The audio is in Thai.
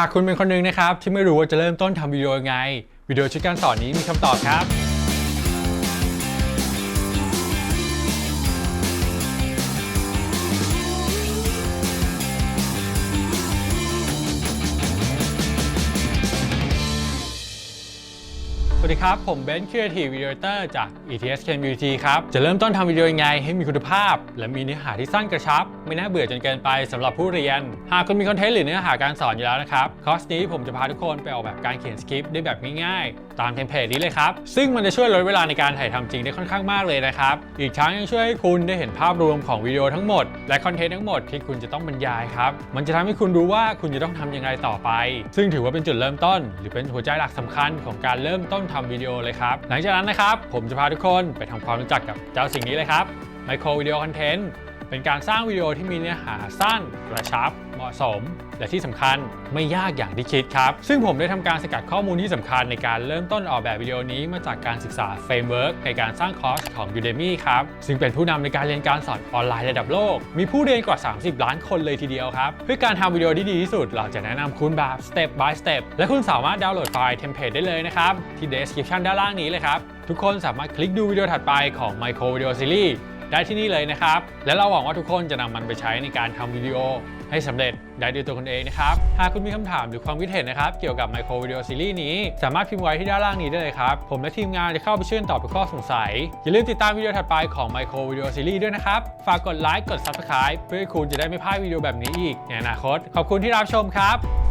หากคุณเป็นคนหนึ่งนะครับ ที่ไม่รู้ว่าจะเริ่มต้นทำวิดีโอยังไง วิดีโอชุดการสอนนี้มีคำตอบครับ สวัสดีครับ ผมเบนซ์ Creative Video Editor จาก ETS Community ครับ จะเริ่มต้นทำวิดีโอยังไงให้มีคุณภาพ และมีเนื้อหาที่สั้นกระชับ ไม่น่าเบื่อจนเกินไปสำหรับผู้เรียน หากคุณมีคอนเทนต์หรือเนื้อหาการสอนอยู่แล้วนะครับ คอร์สนี้ผมจะพาทุกคนไปออกแบบการเขียนสคริปต์ได้แบบง่ายๆ ตามเทมเพลตนี้เลยครับ ซึ่งมันจะช่วยลดเวลาในการถ่ายทำจริงได้ค่อนข้างมากเลยนะครับ อีกทั้งยังช่วยให้คุณได้เห็นภาพรวมของวิดีโอทั้งหมด และคอนเทนต์ทั้งหมดที่คุณจะต้องบรรยายครับ มันจะทำให้คุณรู้ว่าคุณจะต้องทำยังไงต่อไป ซึ่งถือว่าเป็นจุดเริ่มต้น หรือเป็นหัวใจหลักสำคัญของการเริ่มต้นทำวิดีโอเลยครับ หลังจากนั้นนะครับ ผมจะพาทุกคนไปทำความรู้จักกับเจ้าสิ่งนี้เลยครับ Micro Video Content เป็นการสร้างวิดีโอที่มีเนื้อหาสั้นกระชับ เหมาะสม และที่สำคัญไม่ยากอย่างที่คิดครับ ซึ่งผมได้ทำการสกัดข้อมูลที่สำคัญในการเริ่มต้นออกแบบวิดีโอนี้มาจากการศึกษาเฟรมเวิร์กในการสร้างคอร์สของ Udemy ครับ ซึ่งเป็นผู้นำในการเรียนการสอนออนไลน์ระดับโลก มีผู้เรียนกว่า 30 ล้านคนเลยทีเดียวครับเพื่อการทำวิดีโอที่ดีที่สุด เราจะแนะนำคุณแบบ step by step และคุณสามารถดาวน์โหลดไฟล์เทมเพลตได้เลยนะครับที่ description ด้านล่างนี้เลยครับทุกคนสามารถคลิกดูวิดีโอถัดไปของ Micro Video Series ได้ที่นี่เลยนะครับ และเราหวังว่าทุกคนจะนำมันไปใช้ในการทำวิดีโอ ให้สำเร็จได้ด้วยตัวคุณเองนะครับ หากคุณมีคำถามหรือความคิดเห็นนะครับ เกี่ยวกับ Micro Video Series นี้ สามารถพิมพ์ไว้ที่ด้านล่างนี้ได้เลยครับ ผมและทีมงานจะเข้าไปช่วยตอบทุกข้อสงสัย อย่าลืมติดตามวิดีโอถัดไปของ Micro Video Series ด้วยนะครับ ฝากกดไลค์กด Subscribe เพื่อให้คุณจะได้ไม่พลาดวิดีโอแบบนี้อีกในอนาคต ขอบคุณที่รับชมครับ